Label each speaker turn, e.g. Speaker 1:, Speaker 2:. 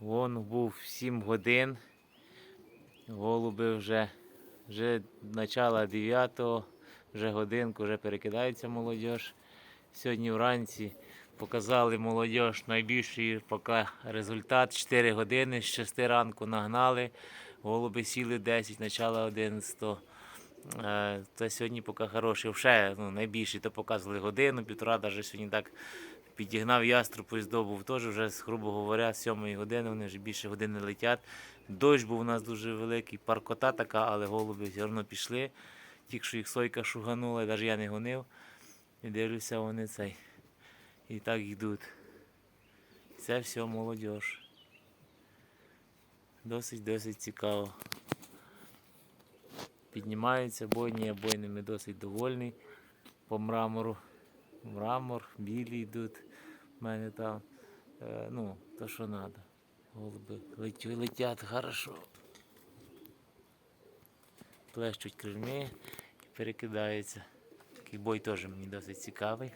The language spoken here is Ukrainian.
Speaker 1: Вон був 7 годин. Голуби вже, вже начало 9, вже годинку, вже перекидається молодь. Сьогодні вранці показали молодь найбільший поки результат. 4 години з 6 ранку нагнали. Голуби сіли 10, начало 11. Е, Та сьогодні поки хороший. Вже ну, найбільший то показували годину, півтора, навіть сьогодні так підігнав яструб і здобув теж вже, грубо говоря, з 7 години, вони вже більше години летять. Дощ був у нас дуже великий, паркота така, але голуби все одно пішли. Тільки що їх сойка шуганула, навіть я не гонив. І дивлюся, вони цей. І так йдуть. Це все молодь. Досить, досить цікаво. Піднімаються бойні, я бойними досить довольний по мрамору. Мрамор, білі йдуть. У мене там. Е, ну, то що треба. Голуби летять, летять хорошо. Плещуть крильми і перекидаються. Такий бой теж мені досить цікавий.